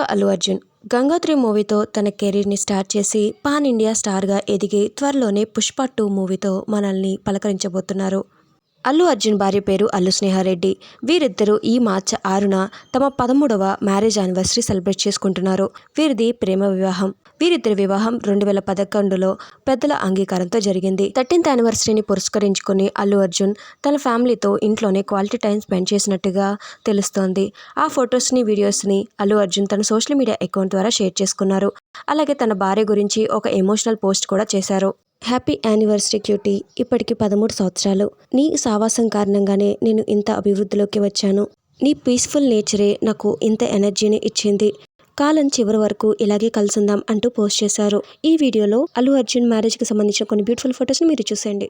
అల్లు అర్జున్ గంగోత్రి మూవీతో తన కెరీర్ని స్టార్ట్ చేసి పాన్ ఇండియా స్టార్గా ఎదిగి త్వరలోనే పుష్ప టూ మూవీతో మనల్ని పలకరించబోతున్నారు. అల్లు అర్జున్ భార్య పేరు అల్లు స్నేహారెడ్డి. వీరిద్దరూ ఈ మార్చి ఆరున తమ పదమూడవ మ్యారేజ్ యానివర్సరీ సెలబ్రేట్ చేసుకుంటున్నారు. వీరిది ప్రేమ వివాహం. వీరిద్దరి వివాహం రెండు వేల పదకొండులో పెద్దల అంగీకారంతో జరిగింది. థర్టీన్త్ యానివర్సరీని పురస్కరించుకుని అల్లు అర్జున్ తన ఫ్యామిలీతో ఇంట్లోనే క్వాలిటీ టైం స్పెండ్ చేసినట్టుగా తెలుస్తోంది. ఆ ఫొటోస్ని వీడియోస్ని అల్లు అర్జున్ తన సోషల్ మీడియా అకౌంట్ ద్వారా షేర్ చేసుకున్నారు. అలాగే తన భార్య గురించి ఒక ఎమోషనల్ పోస్ట్ కూడా చేశారు. Happy anniversary cutie. ఇప్పటికి పదమూడు సంవత్సరాలు. నీ సావాసం కారణంగానే నేను ఇంత అభివృద్ధిలోకి వచ్చాను. నీ పీస్ఫుల్ నేచరే నాకు ఇంత ఎనర్జీని ఇచ్చింది. కాలం చివరి వరకు ఇలాగే కలుసుందాం అంటూ పోస్ట్ చేశారు. ఈ వీడియోలో అల్లు అర్జున్ మ్యారేజ్కి సంబంధించిన కొన్ని బ్యూటిఫుల్ ఫొటోస్ని మీరు చూసేయండి.